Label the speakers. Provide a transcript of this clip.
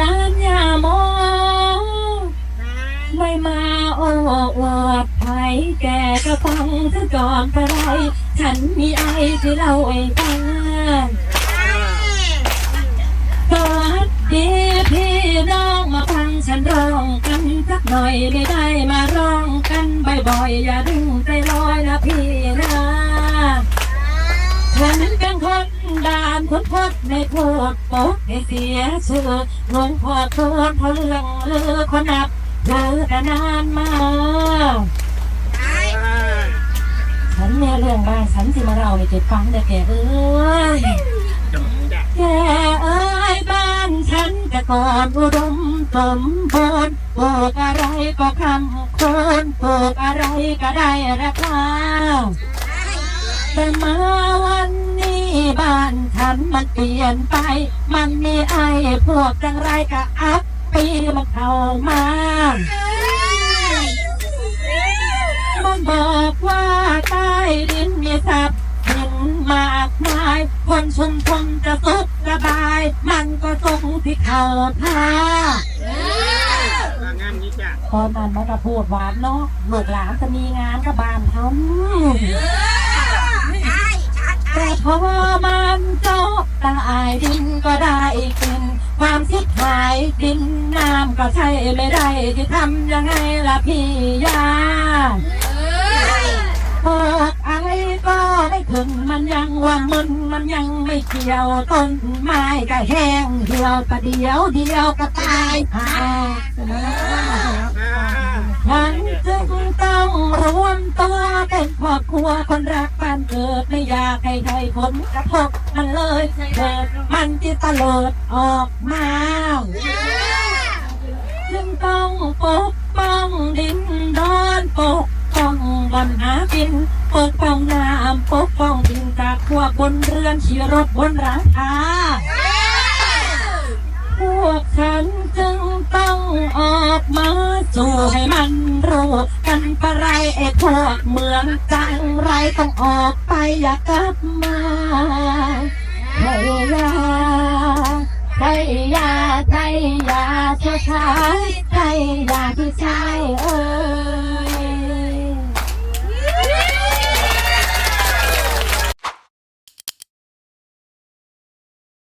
Speaker 1: ลานยาโมไม่มาโอ้อนวอกวอดไผแกก็ฟังถ้าก่อนกรไร ฉันมีไอที่เราไอ้ฟังสวัสดีพี่น้องมาฟังฉันร้องกันสักหน่อยไม่ได้มาร้องกันบ่อยๆอย่าดึงใจร คนพดในพูดโป๊กให้เสียชื่อหลวงพ่อโทษเพราะเรื่องเลือคนนับเธอแต่นานมาฉันเนี่ยเรื่องบ้านฉันสิมาเราเลยจะฟังแต่แกเอ้ยแกเอ้ยบ้านฉันแต่ก่อนอุดมสมบูรณ์ปลูกอะไรก็คำโคนปลูกอะไรก็ได้ราคาแต่มาวันนี้ บ้านฉันมันเปลี่ยนไป มันมีไอ้พวกจังไรกับอัพปีมันเข้ามา มันบอกว่าใต้ดินมีทรัพย์สินมากมาย คนชุมชนจะสุขสบาย มันก็ตรงที่เขาท่า
Speaker 2: งานนี้จ้ะ
Speaker 1: ตอนนั้นมันก็พูดหวานเนาะลูกหลานจะมีงานกับบ้านเขาแต่ พอมันเจาะตายดินก็ได้กิน ความคิดหายดินน้ำก็ใช่ไม่ได้จะทำยังไงล่ะพี่ยาพอกอะไรก็ไม่ถึงมันยังว่ามึนมันยังไม่เกี่ยวต้นไม้ก็แห้งเหี่ยวประเดียวเดียวก็ตายหา รวมตัวเป็นครอบครัวคนรักบ้านเกิดไม่อยากให้ใครผลกระทบมันเลยเกิดมันที่ตะลิดออกมาจึงต้องปกป้องดินดอนปกป้องบนหากินปกป้องน้ำปกป้องดินจากพวกบนเรือนขี่รถบนหลังคาพวกฉันจึงต้องออกมาสู่ให้มันรู้ กันปะไรไอ้พวกเมืองจังไรต้องออกไปอย่ากลับมาไทยยาไทยยาไทยยาเช้าชายยาที่ชายเอ้ย